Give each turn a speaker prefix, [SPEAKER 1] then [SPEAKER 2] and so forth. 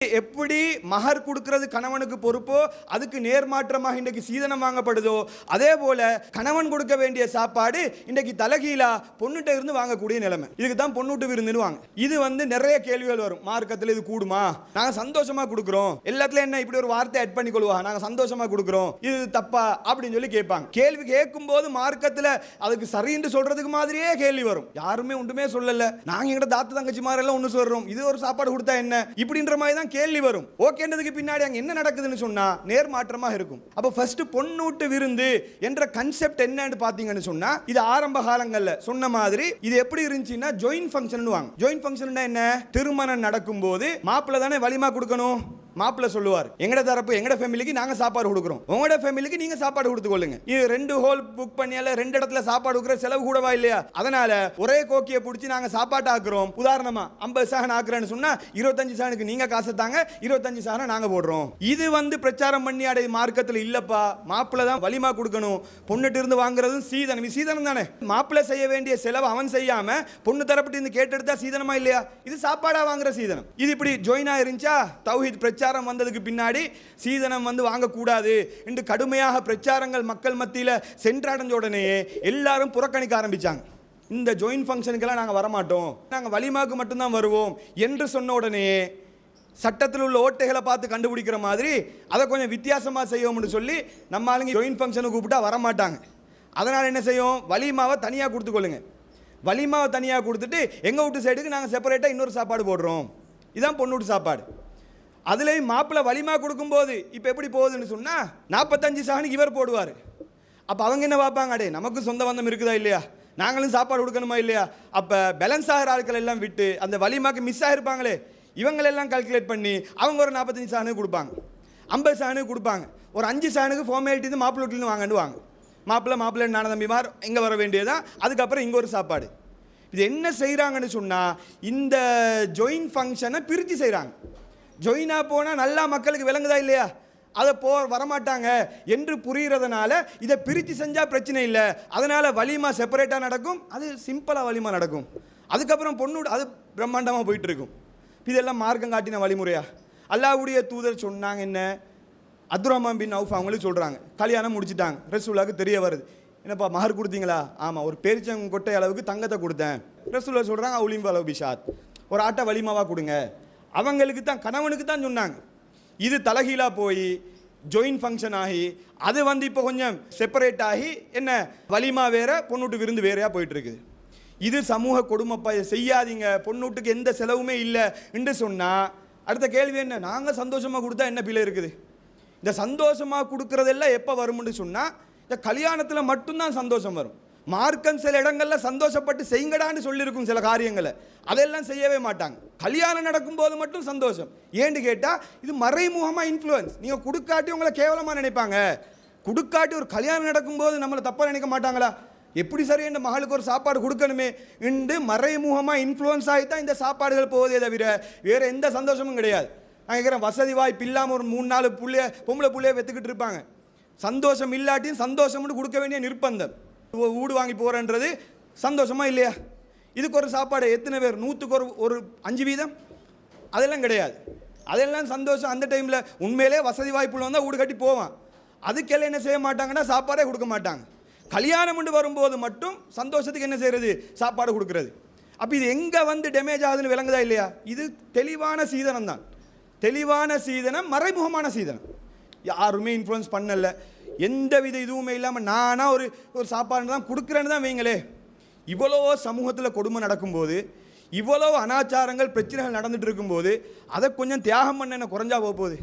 [SPEAKER 1] எப்படி மகர் கொடுக்கிறது கணவனுக்கு பொறுப்போ அதுக்கு நேர்மாற்றமாக இன்றைக்கு சீதனம் வாங்கப்படுதோ அதே போல கணவன் கொடுக்க வேண்டிய சாப்பாடு இன்றைக்கு தலகீழா பொண்ணுகிட்ட இருந்து வாங்கக்கூடிய நிலைமை. இதுக்கு தான் பொண்ணுட்டு விருந்துனுவாங்க இது வந்து நிறைய கேள்விகள் வரும். மார்க்கத்தில் இது கூடுமா? நாங்கள் சந்தோஷமாக கொடுக்குறோம். எல்லாத்துலையும் என்ன இப்படி ஒரு வார்த்தை ஆட் பண்ணி கொள்வா நாங்கள் சந்தோஷமாக கொடுக்குறோம். இது தப்பா? அப்படின்னு சொல்லி கேட்பாங்க. கேள்வி கேட்கும் போது மார்க்கத்தில் அதுக்கு சரின்னு சொல்றதுக்கு மாதிரியே கேள்வி வரும். யாருமே ஒன்றுமே சொல்லலை. நாங்கள் எங்கள்கிட்ட தாத்து தங்கச்சி மாதிரி எல்லாம் ஒன்று சொல்கிறோம் இது ஒரு சாப்பாடு கொடுத்தா என்ன? இப்படின்ற மாதிரி தான் கேள்வி வரும். ஓகேன்றதுக்கு பின்னாடி? அங்கே என்ன நடக்குதுன்னு சொன்னால் நேர்மாற்றமாக இருக்கும். அப்போ ஃபர்ஸ்ட் பொண்ணூட்டு விருந்து என்ற கன்செப்ட் என்னன்னு பார்த்தீங்கன்னு சொன்னால் இது ஆரம்ப காலங்களில் சொன்ன மாதிரி இது எப்படி இருந்துச்சுன்னா ஜாயின் ஃபங்க்ஷன் வாங்க. ஜாயின் ஃபங்க்ஷன் என்ன? திருமணம் நடக்கும்போது மாப்பிள்ளை தானே வலிமா கொடுக்கணும். மாப்பிள்ள சொல்லுவார் எங்கட தரப்பு எங்கட ஃபேமிலிக்கு நாங்கள் சாப்பாடு கொடுக்குறோம். உங்களோட ஃபேமிலிக்கு நீங்கள் சாப்பாடு கொடுத்து கொள்ளுங்க. இது ரெண்டு ஹோல் புக் பண்ணியால ரெண்டு இடத்துல சாப்பாடு கொடுக்குற செலவு கூடவா இல்லையா? அதனால ஒரே கோக்கியை பிடிச்சி நாங்கள் சாப்பாட்டு ஆக்குறோம். உதாரணமா ஐம்பது சகன் ஆக்குறேன்னு சொன்னா இருபத்தஞ்சு சகனுக்கு நீங்க காசு தாங்க இருபத்தஞ்சு சகனை நாங்கள் போடுறோம். இது வந்து பிரச்சாரம் பண்ணி அடைய மார்க்கத்தில் இல்லப்பா. மாப்பிள்ளை தான் வலிமா கொடுக்கணும். பொண்ணுட்டு இருந்து வாங்குறதும் சீதனம். சீதனம் தானே? மாப்பிள்ளை செய்ய வேண்டிய செலவு அவன் செய்யாம பொண்ணு தரப்பட்டு இருந்து கேட்டெடுத்தா சீதனமா இல்லையா? இது சாப்பாடா வாங்குற சீதனம். இது இப்படி ஜோயினா இருந்துச்சா தௌஹித் பிரச்சாரம் வந்ததுக்கு பின்னாடி சீதனம் வந்து வாங்கக்கூடாது என்று கடுமையாக பிரச்சாரங்கள் மக்கள் மத்தியில் சென்றடைஞ்ச உடனே எல்லாரும் புறக்கணிக்க ஆரம்பிச்சாங்க. இந்த ஜாயின் ஃபங்க்ஷனுக்கெல்லாம் நாங்கள் வரமாட்டோம். நாங்கள் வலிமாக்கு மட்டும்தான் வருவோம் என்று சொன்ன உடனே சட்டத்தில் உள்ள ஓட்டைகளை பார்த்து கண்டுபிடிக்கிற மாதிரி அதை கொஞ்சம் வித்தியாசமாக செய்வோம்னு சொல்லி நம்ம ஆளுங்க ஜாயின் ஃபங்க்ஷனை கூப்பிட்டா வரமாட்டாங்க. அதனால் என்ன செய்யும் வலிமாவை தனியாக கொடுத்துக்கொள்ளுங்க. வலிமாவை தனியாக கொடுத்துட்டு எங்கள் வீட்டு சைடுக்கு நாங்கள் செப்பரேட்டாக இன்னொரு சாப்பாடு போடுறோம். இதுதான் பொண்ணு வீட்டு சாப்பாடு. அதுலேயும் மாப்பிள்ளை வலிமா கொடுக்கும்போது இப்போ எப்படி போகுதுன்னு சொன்னால் நாற்பத்தஞ்சு சாகனுக்கு இவர் போடுவார். அப்போ அவங்க என்ன பார்ப்பாங்க? அடே நமக்கும் சொந்த பந்தம் இருக்குதா இல்லையா? நாங்களும் சாப்பாடு கொடுக்கணுமா இல்லையா? அப்போ பேலன்ஸ் ஆகிற ஆட்கள் எல்லாம் விட்டு அந்த வலிமாக்கு மிஸ் ஆகிருப்பாங்களே. இவங்களெல்லாம் கால்குலேட் பண்ணி அவங்க ஒரு நாற்பத்தஞ்சு சாகனுக்கு கொடுப்பாங்க. ஐம்பது சாகனுக்கு கொடுப்பாங்க. ஒரு அஞ்சு சாகனுக்கு ஃபார்மாலிட்டி இருந்து மாப்பிள்ளை வீட்டிலேருந்து வாங்கன்னு வாங்க. மாப்பிள்ளை மாப்பிள்ளை நான தம்பிமார் இங்கே வர வேண்டியதான் அதுக்கப்புறம் இங்கே ஒரு சாப்பாடு. இது என்ன செய்கிறாங்கன்னு சொன்னால் இந்த ஜாயின் ஃபங்க்ஷனை பிரித்து செய்கிறாங்க ஜொயினாக போனால் நல்லா மக்களுக்கு விளங்குதா இல்லையா? அதை போ வரமாட்டாங்க என்று புரிகிறதுனால இதை பிரித்து செஞ்சால் பிரச்சனை இல்லை. அதனால் வலிமா செப்பரேட்டாக நடக்கும்? அது சிம்பிளாக வலிமா நடக்கும். அதுக்கப்புறம் பொண்ணு அது பிரம்மாண்டமாக போயிட்டுருக்கும் இதெல்லாம் மார்க்கம் காட்டின வழிமுறையா? அல்லாவுடைய தூதர் சொன்னாங்க என்ன? அப்துரஹ்மான் பின் அவுஃப் அவங்களும் சொல்கிறாங்க கல்யாணம் முடிச்சிட்டாங்க. ரசூலாவுக்கு தெரிய வருது. என்னப்பா மார்க் கொடுத்தீங்களா? ஆமாம் ஒரு பேரிச்சம் கொட்டை அளவுக்கு தங்கத்தை கொடுத்தேன். ரசூலா சொல்கிறாங்க அவுலிம் அளவு பிஷாத். ஒரு ஆட்டை வலிமாவாக கொடுங்க. அவங்களுக்கு தான் கணவனுக்கு தான் சொன்னாங்க. இது தலகீழாக போய் ஜாயின் ஃபங்க்ஷன் ஆகி அது வந்து இப்போ கொஞ்சம் செப்பரேட் ஆகி என்ன வலிமா வேற பொண்ணுட்டு விருந்து வேறையாக போயிட்டுருக்குது இது சமூக கொடுமைப்பா செய்யாதீங்க பொண்ணுட்டுக்கு எந்த செலவுமே இல்லை என்று சொன்னால் அடுத்த கேள்வி என்ன நாங்கள் சந்தோஷமாக கொடுத்தா என்ன பிள்ளை இருக்குது? இந்த சந்தோஷமாக கொடுக்குறதெல்லாம் எப்போ வரும்னு சொன்னால் இந்த கல்யாணத்தில் மட்டும்தான் சந்தோஷம் வரும். மார்க்கம் சில இடங்களில் சந்தோஷப்பட்டு செய்யுங்கடான்னு சொல்லியிருக்கும் சில காரியங்களை. அதெல்லாம் செய்யவே மாட்டாங்க. கல்யாணம் நடக்கும்போது மட்டும் சந்தோஷம். ஏன்னு கேட்டால் இது மறைமுகமாக இன்ஃப்ளூயன்ஸ் நீங்கள் கொடுக்காட்டி உங்களை கேவலமாக நினைப்பாங்க. கொடுக்காட்டி ஒரு கல்யாணம் நடக்கும்போது நம்மளை தப்பாக நினைக்க மாட்டாங்களா? எப்படி சரி இந்த மகளுக்கு ஒரு சாப்பாடு கொடுக்கணுமே? என்று மறைமுகமாக இன்ஃப்ளூயன்ஸ் ஆகி தான் இந்த சாப்பாடுகள் போவதே தவிர வேறு எந்த சந்தோஷமும் கிடையாது. நான் கேட்குறேன் வசதி வாய்ப்பு இல்லாமல் ஒரு மூணு நாலு புள்ளைய பொம்பளை புள்ளைய வெத்துக்கிட்டு இருப்பாங்க. சந்தோஷம் இல்லாட்டியும் சந்தோஷம்னு கொடுக்க வேண்டிய நிர்பந்தம். வீடு வாங்கி போகிறேன்றது சந்தோஷமா இல்லையா? இதுக்கு ஒரு சாப்பாடு எத்தனை பேர்? நூற்றுக்கு ஒரு ஒரு அஞ்சு வீதம்? அதெல்லாம் கிடையாது. அதெல்லாம் சந்தோஷம். அந்த டைமில் உண்மையிலே வசதி வாய்ப்புள்ள வந்தால் வீடு கட்டி போவான். அதுக்கெல்லாம் என்ன செய்ய மாட்டாங்கன்னா சாப்பாடே கொடுக்க மாட்டாங்க. கல்யாணம் கொண்டு வரும்போது மட்டும் சந்தோஷத்துக்கு என்ன செய்கிறது சாப்பாடு கொடுக்குறது. அப்போ இது எங்கே வந்து டேமேஜ் ஆகுதுன்னு விளங்குதா இல்லையா? இது தெளிவான சீதனம் தான் தெளிவான சீதனம் மறைமுகமான சீதனம். யாருமே இன்ஃப்ளூயன்ஸ் பண்ணலை. எந்த வித இதுவுமே இல்லாமல் நானாக ஒரு ஒரு சாப்பாடு தான் கொடுக்குறேன்னு தான் வைங்களே. இவ்வளோ சமூகத்தில் கொடுமை நடக்கும்போது இவ்வளோ அனாச்சாரங்கள் பிரச்சனைகள் நடந்துகிட்டு இருக்கும்போது அதை கொஞ்சம் தியாகம் பண்ண என்ன குறைஞ்சா போக போகுது?